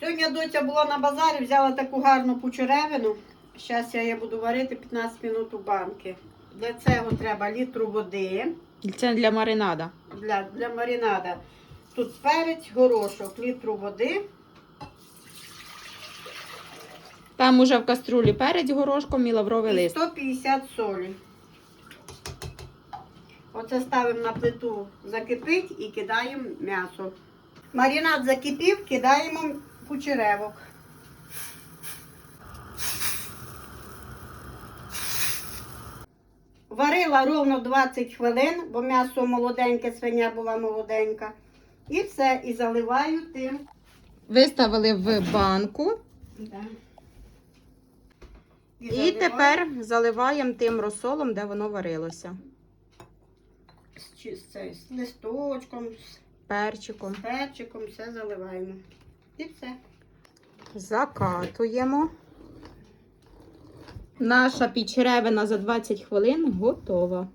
Сьогодні доця була на базарі, взяла таку гарну пучеревину. Зараз я її буду варити 15 минут у банки. Для цього треба літру води Це для маринада. для, для маринада. Тут перець, горошок, літру води. Там уже в каструлі перець горошком і лавровий і лист. 150 солі. Оце ставимо на плиту, закипить і кидаємо м'ясо. Маринад закипів, кидаємо кучеревок. Варила ровно 20 хвилин, бо м'ясо молоденьке, свиня була молоденька. І все, і заливаю тим. Виставили в банку Да. і заливаю. тепер заливаємо тим розсолом, де воно варилося. з, з, з листочком, з Перчиком. перчиком, все заливаємо. І все. Закатуємо. Наша пічеревина за 20 хвилин готова.